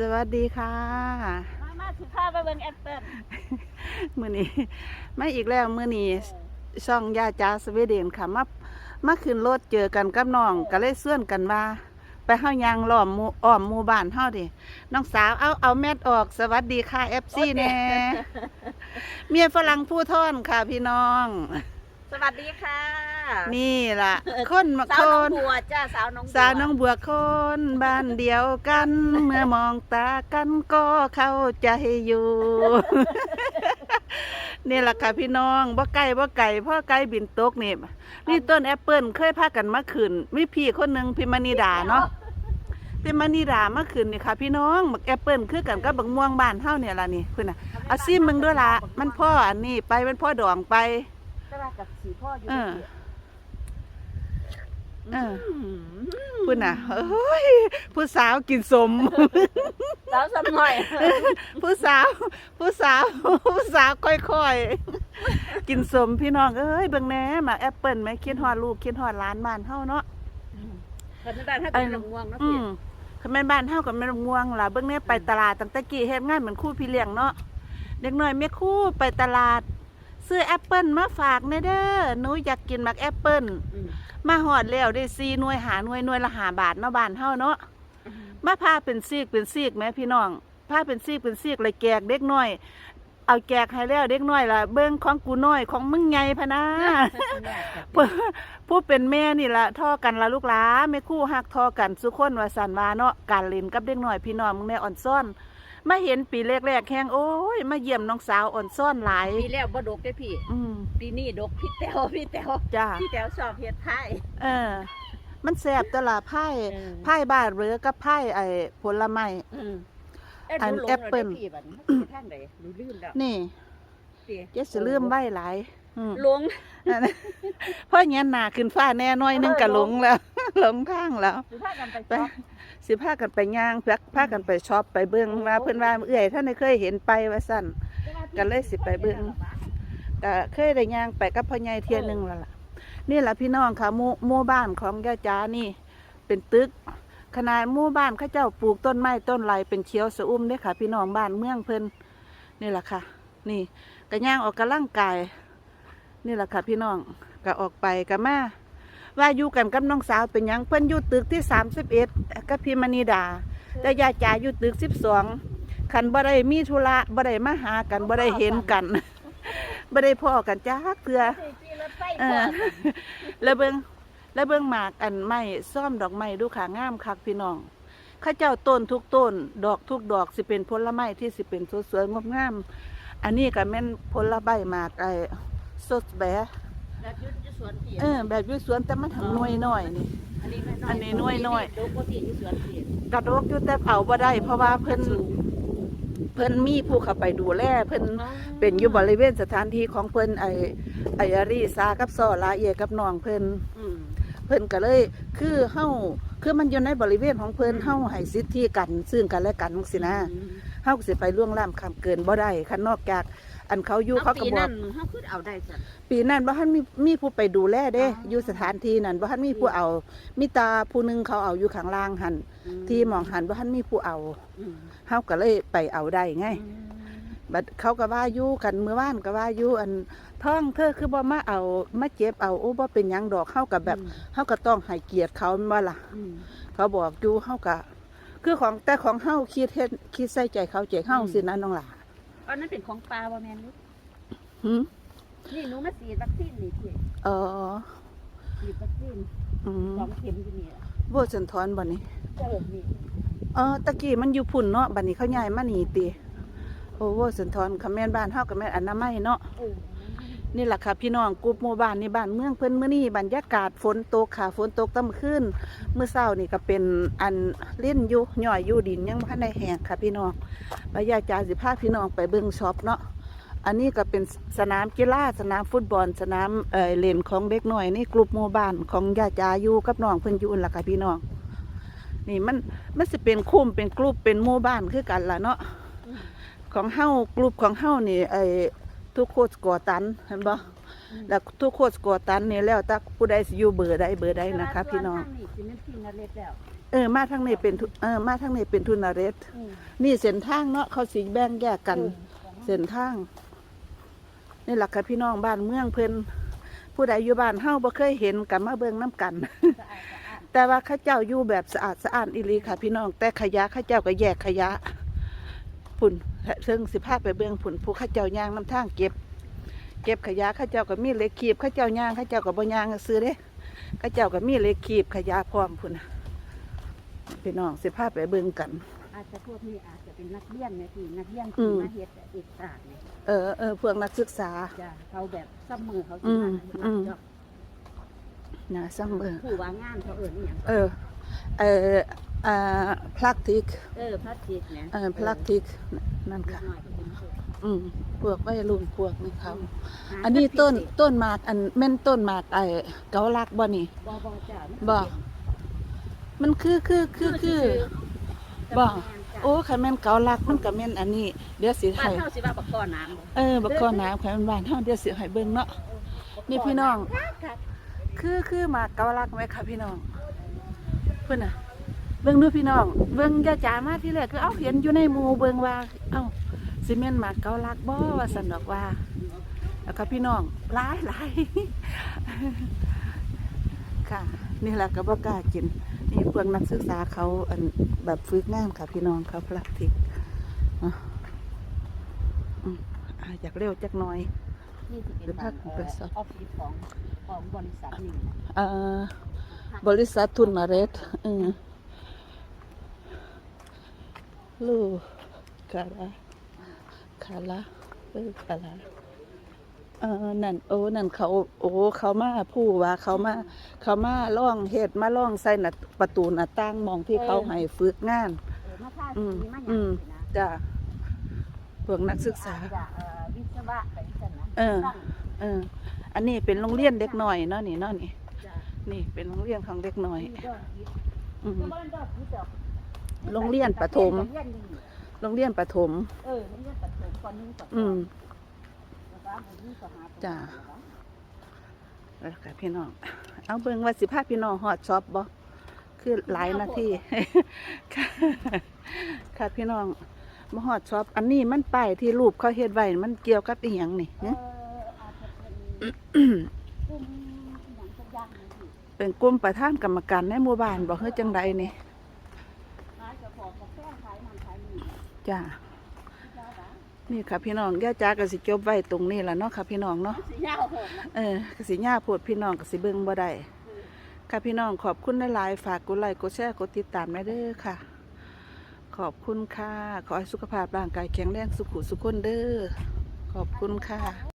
สวัสดีค่ะ มามาสิพาไปเบิ่งแอปเปิ้ลมื้อนี้มาอีกแล้วมื้อนี้ช่องยาจาสวีเดนค่ะมามาขึ้นรถเจอกันกับน้องก็เลยเสื่อนกันว่า ไปเฮายางล้อมหมู่อ้อมหมู่บ้านเฮาดิน้องสาวเอาเอาแมสออกสวัสดีค่ะ FC แน่เมียฝรั่งผู้ท่อนค่ะพี่น้อง สวัสดีค่ะนี่ล่ะ คนมาสาควน้องนบัวจ้าสาวน้องบัวสาวน้องบัวคนบ้านเดียวกัน เมื่อมองตากันก็เข้าใจอยู่ นี่แหละค่ะพี่น้องบ่ไก่บ่ไก่พ่อไก่บินตกนี่นี่ต้นแอปเปิลเคยพากันมาขึ้นมีพี่คนหนึ่งพิมณีดาเนาะพิมณีดามาขึ้นนี่ค่ะ พี่น้องบักแอปเปิลคือกันกับบักม่วงบ้านเฮาเนี่ยล่ะนี่เพิ่นน่ะเอาซิมมึงด้วยล่ะมันพ่ออันนี้ไปมันพ่อดองไป แต่ว่ากับสีพ่ออยู่เออที่เออพุ่นน่ะเอ้ยผู้สาวกินสม สาวสมัยผู้สาว ผู้สาว ผู้สาวค่อยๆ กินสมพี่น้องเอ้ยเบิ่งแหน่หมากแอปเปิลไหมคิดฮอดลูกคิดฮอดหล้านบ้านเฮาเนาะ คนในบ้านถ้าเป็นลงม่วงเนาะอืพี่มคันแม่นบ้านเฮากับแม่นง่วงล่ะเบิ่งแหน่ไปตลาดตั้งแต่กี้เฮ็ดงานเหมือนครู่พี่เลี้ยงเนาะ เด็กน้อยแม่ครู่ไปตลาด ซื้อแอปเปิลมาฝากแน่เด้อหนูอยากกินหมากแอปเปิลอืมมาฮอดแล้วได้4หน่วยหาหน่วยหน่วยละ5บาทเนาะบ้านเฮาเนาะมาพาเป็นซีกเป็นซีกแหม่พี่น้องพาเป็นซีกเป็นซีกเลยแจกเด็กน้อย เอาแจกให้แล้วเด็กน้อยล่ะเบิ้งของกูน้อยของมึงไงพะนะผู้ผู้เป็นแม่นี่ละท่อกันละลูกหลาแม่คู่หักท่อกันสุคนว่าสันว่าเนาะการเล่นกับเด็กน้อยพี่น้องมึงแน่อ่อนซ่อน มาเห็นปีแรกๆแข้งโอ้ย มาเยี่ยมน้องสาวอ่อนซ่อนหลายปีแล้วบ่ดกได้พี่ อืมปีนี้ดกพี่แต๋วพี่แต๋วจ้าพี่แต๋วชอบเฮ็ดไทยเออ มันแสบตลาดไพ่เออไพ่บ้านหรือกับไพ่ไอ้ผลไม้อืมเอ้ยอันหนูหลงแอปเปิ้ลแล้วได้พี่บัดนี้มันสิไปทางใดหนูลืมแล้วนี่พี่เจ๊สิลืมไว้หลายอืมหลงอันนั้นเพราะงี้หนาขึ้นฟ้าแน่น้อยนึงก็หลงแล้ว หลงทางแล้ว สิพากันไปไปช็อปสิพากันไปย่างพาพากันไปช็อปไปเบิ่งมาเพิ่นว่าเอื้อยท่านได้เคยเห็นไปว่าซั่นกันเลยสิไปเบิ่ง ก็เคยได้ย่างไปกับพ่อใหญ่เที่ยหนึงแล้วล่ะ นี่แหละพี่น้องค่ะหมู่หมู่บ้านของย่าจานี่ เป็นตึก ขนาดหมู่บ้านเขาเจ้าปลูกต้นไม้ต้นไรเป็นเขียวสะอุ้มเด้อค่ะ พี่น้องบ้านเมืองเพิ่นนี่แหละค่ะ นี่ก็ย่างออกกำลังกาย นี่แหละค่ะพี่น้องก็ออกไปก็มา ว่าอยู่กันกับน้องสาวเป็นหยังเพิ่นอยู่ตึกที่สามสิบเอ็ดกับพี่มณีดา แต่ยายจ๋าอยู่ตึกสิบสองคันบ่ได้มีธุระบ่ได้มาหากันบ่ได้เห็นกันบ่ได้พ้อกันจ้าเถื่อพี่รถไฟเอก่ออนแล้วเบิ่งแล้วเบิ่งหมากอันไม้ซ่อมดอกไม้ดูขางามคักพี่น้องเข้าเจ้าต้นทุกต้น ดอกทุกดอกสิเป็นผลไม้ที่สิเป็นสวยๆงดงาม อันนี้ก็แม่นผลไม้หมากไอ้สดแบะ แล้วยุดอยู่สวนพี่เออแบบอยู่สวนแต่มันทำหน่วยน้อยนี่ อันนี้อันนี้หน่วยน้อยดกกว่าพี่อยู่สวนพี่กระโดกอยู่แต่เอาบ่ได้ เพราะว่าเพิ่นเพิ่นมีผู้เข้าไปดูแลเพิ่นเป็นอยู่บริเวณสถานที่ของเพิ่นไอไออารีซากับซอลาเอยกับน้องเพิ่นอืมเพิ่นก็เลยคือเฮาคือมันอยู่ในบริเวณของเพิ่นเฮาให้สิทธิกัน ซึ่งกันและกันจังซี่นะเฮาก็สิไปล่วงล้ำคำเกินบ่ได้คันนอกจาก อันเขาอยู่เขาก็ปีบอนั้กนเขาคือเอาได้จ้ะปีนั้นบ่ทันมีมีผู้ไปดูแลเด้อ๋อออยู่สถานที่นั้นบ่ทันมีผู้เอามีตาผู้หนึงเขาเอาอยู่ข้างล่างหันที่หมองหันบ่ทันมีผู้เอาอืมเฮาก็เลยไปเอาได้ไงอืมบัดเขาก็ว่าอยู่กันเมื่อวานก็ว่าอยู่อันท้องเธอคือบ่มาเอามาเจ็บเอาโอ้บ่เป็นหยังดอกเฮากับแบบเฮาก็ต้องให้เกียรติเขาแม่นบ่ล่ะอืมเขาบอกอยู่เฮาก็คือของแต่ของเฮาคิดเฮ็ดคิดใส่ใจเขาใจเฮาอืมสินะน้องหล่ะ อันนั้นเป็นของปลาบ่แม่นลูกหึนี่หนูมาฉีดวัคซีนนี่พี่อ๋อฉีดวัคซีนอืมสองเข็มที่นี่อะบ่สันทอนบ่นี่เจ้านี่อ๋อตะกี้มันอยู่พุ่นเนาะบัดนี้เขาย้ายมานี่ติโอ้บ่สันทอนคำแม่นบ้านเฮาก็แม่นอนามัยเนาะ เออ นี่แหละค่ะพี่น้องกรุ๊ปหมู่บ้านนี่บ้านเมืองเพิ่นเมื้อนี้บรรยากาศฝนตกค่ะฝนตกตั้งคืนเมื้อเช้านี่ก็เป็นอันเล่นอยู่ย่อยอยู่ดินยังบ่ทันได้แหงค่ะพี่น้องบายาจาสิพาพี่น้องไปเบิ่งช็อปเนาะอันนี้ก็เป็นสนามกีฬาสนามฟุตบอล สนามเอ่อเล่นของเด็กน้อยนี่กลุ่มหมู่บ้านของยาจาอยู่กับน้องเพิ่นอยู่ล่ะค่ะพี่น้องนี่มันมันสิเป็นคุ้มเป็นกลุ่มเป็นหมู่บ้านคือกันล่ะเนาะของเฮ้ากลุ่มของเฮ้านี่ไอ ทุกโคตรก่อตันเห็นบ่แล้วทุกโคตรสกอตันนี่แล้วแต่ผู้ใดสิอยู่เบอร์ใดเบอร์ใดนะคะพี่น้องแต่ว่าส่วข้างนี่สิแม่นที่นาเล็กแล้วเออมาทางนี้เป็นทุเออมาทางนี้เป็นทุนเรศอืมนี่เส้นทางเนาะเขาสีแบ่งแยกกันเออเส้นทางนี่แหละค่ะพี่น้องบ้านเมืองเพิ่นผู้ใดอยู่บ้านเฮาบ่เคยเห็นกันมาเบิ่งน้กันสะอาดสะอาดแต่ว่าเข้าเจ้าอยู่แบบสะอาดสะอาดอีหลีค่ะ พี่น้องแต่ขยะเข้าเจ้าก็แยกขยะพุ่น เชิงสิพาไปเบิ่งพุ่นผู้เข้าเจ้าย่างน้ำทางเก็บ เก็บขยะเข้าเจ้าก็มีเหล็กขีบเข้าเจ้าย่างเข้าเจ้าก็บ่ย่างซื้อเด้เข้าเจ้าก็มีเหล็กขีบขยะพร้อมพุ่นน่ะพี่น้องสิพาไปเบิ่งกัน อาจจะพวกนี้อาจจะเป็นนักเรียนนะพี่นักเรียนอืที่มมาเฮ็ดเอกสารเนี่ยเออเออพวกนักศึกษาจะเขาแบบซ้ำมือเขาอืสิมมาอืมเฮ็ดนะซัมเบอร์ผู้ว่างานเขาเอิ้นอหย่างเออเอออ่าพลาสติกเออพลาสติกเนี่ยเออพลาสติกนั่นเด็กค่ะน้อยก็เป็นพวกอืมพวกวัยรุ่นพวกนี่เขาหาอันนี้ต้นพลาสติกต้นหมากอันแม่นต้นหมากไอ้เกาลักบ่นี่บ่บ่จ้ะมันบ่มันคือคือคือคือบ่โอ้คันแม่นเกาลักมันก็แม่นอันนี้เดี๋ยวสิบ้านให้เฮาสิว่าบักก้อน้ำบ่เออบักข้อน้ำคันบ้านเฮาเดี๋ยวสิให้เบิ่งเนาะนี่พี่น้องครับคือคือหมากเกาลักไหมคะพี่น้องเพิ่นน่ะ เบิ่งดูพี่น้อง เบิ่งยาจามาที่แรกคือเอาเห็นอยู่ในหมู่เบิ่งว่า เอ้าสิแม่นหมากเกาลักบ่ว่าซั่นดอกว่า แล้วก็พี่น้องหลายหลายค่ะ นี่แหละก็บ่กล้ากิน นี่พวกนักศึกษาเขาอันแบบฝึกงานค่ะ พี่น้องเขาพลาสติกอะอืมอะอยากเร็วจักหน่อยนี่สิหรืเป็อนภาคบ้านไปสอบออฟฟิศของของบริษัทนี่นะเอ่อบริษัททุนมาเรศเออ ลูกาลาคาลาเออคาลาเออนั่นโอ้นั่นเขา โอ้เขามาผู้ว่าเขามา เขามาล่องเฮ็ดมาล่องใส่หน้าประตูหน้าต่างมองที่เขาให้ฝึกงาน เออมาทาอืสีมมาหอืยังมสินะจ้ะพวกนักศึกษาอจจะเอ่อวิศวะไปจังนะเออตั้งเออ อันนี้เป็นโรงเรียนเด็กหน่อยเนาะนี่เนาะนี่ จ้ะนี่เป็นโรงเรียนของเด็กหน่อย มีดอกพิษอืม ก็บ่ได้ดอกพิษดอก โรงเรียนประถมโรงเรียนดีโรงเรียนประถม เออโรงเรียนประถมปหนึ่งปสอืองมแล้วก็ปหนึ่งปห้าปหกจ้ะ แล้วก็พี่น้อง เอาเบิ่งว่าสิพาพี่น้องฮอดช็อปบ่คือหลายนาที ค่ะค่ะพี่น้องมาฮอดช็อปอันนี้มันป้ายที่รูปเขาเฮ็ดไว้มันเกี่ยวกับอีหยังนี่เอหึออาจจะเป็นกลุ่มหนังสักอย่างหนึงที่เป็นกลุ่มประธานกรรมการในหมู่บ้านบ่เฮ็ดจังใดนี่ ขายกระบอกกาแฟขายน้ำขายนี่ จ้าจ้าหลานนี่ค่ะพี่น้องย่าจ้าก็สิจบไว้ตรงนี้ล่ะเนาะค่ะพี่น้องเนาะสิยาวโหดนะเออก็สิย่าโพดพี่น้องก็สิเบิ่งบ่ได้ค่ะพี่น้องขอบคุณหลายๆฝากกดไลค์กดแชร์กดติดตามได้เด้อค่ะ ขอบคุณค่ะ ขอให้สุขภาพร่างกายแข็งแรงสุขุสุขคนเด้อขอบคุณค่ะ